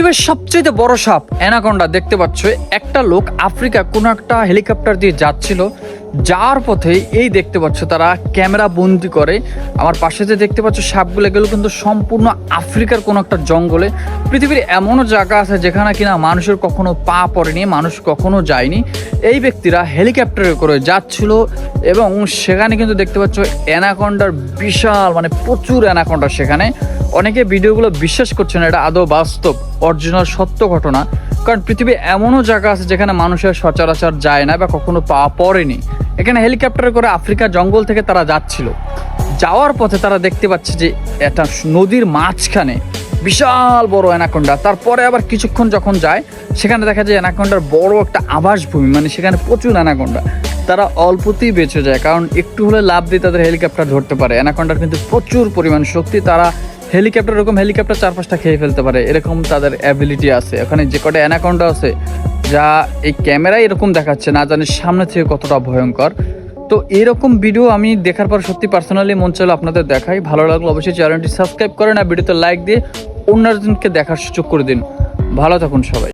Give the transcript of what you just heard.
পৃথিবীর সবচেয়ে বড় সাপ, অ্যানাকন্ডা। দেখতে পাচ্ছ, একটা লোক আফ্রিকা কোনো একটা হেলিকপ্টার দিয়ে যাচ্ছিল। যার পথে এই দেখতে পাচ্ছ, তারা ক্যামেরা বন্দি করে। আমার পাশে যে দেখতে পাচ্ছ, সাপগুলো এগুলো কিন্তু সম্পূর্ণ আফ্রিকার কোনো একটা জঙ্গলে। পৃথিবীর এমনও জায়গা আছে যেখানে কিনা মানুষের কখনো পা পড়েনি, মানুষ কখনো যায়নি। এই ব্যক্তিরা হেলিকপ্টারে করে যাচ্ছিল এবং সেখানে কিন্তু দেখতে পাচ্ছ, অ্যানাকন্ডার বিশাল মানে প্রচুর অ্যানাকন্ডা সেখানে। অনেকে ভিডিওগুলো বিশ্বাস করছে না, এটা আদৌ বাস্তব অরিজিনাল সত্য ঘটনা। কারণ পৃথিবী এমনও জায়গা আছে যেখানে মানুষের সচরাচর যায় না বা কখনো পা পড়েনি। এখানে হেলিকপ্টারে করে আফ্রিকা জঙ্গল থেকে তারা যাচ্ছিল। যাওয়ার পথে তারা দেখতে পাচ্ছে যে একটা নদীর মাঝখানে বিশাল বড় অ্যানাকন্ডা। তারপরে আবার কিছুক্ষণ যখন যায়, সেখানে দেখা যায় অ্যানাকন্ডার বড় একটা আবাসভূমি মানে সেখানে প্রচুর অ্যানাকন্ডা। তারা অল্পতেই বেঁচে যায়, কারণ একটু হলে লাভ দিয়ে তাদের হেলিকপ্টার ধরতে পারে। অ্যানাকন্ডার কিন্তু প্রচুর পরিমাণ শক্তি, তারা হেলিকপ্টার এরকম হেলিকপ্টার চার পাঁচটা খেয়ে ফেলতে পারে, এরকম তাদের অ্যাবিলিটি আছে। ওখানে যে কটা অ্যানাকন্ডা আছে, যা এই ক্যামেরায় এরকম দেখাচ্ছে, না জানি সামনে থেকে কতটা ভয়ঙ্কর। তো এরকম ভিডিও আমি দেখার পর সত্যি পার্সোনালি মন চাইলো আপনাদের দেখাই। ভালো লাগল অবশ্যই চ্যানেলটি সাবস্ক্রাইব করেন আর ভিডিওতে লাইক দিয়ে অন্যজনকে দেখার সুযোগ করে দিন। ভালো থাকুন সবাই।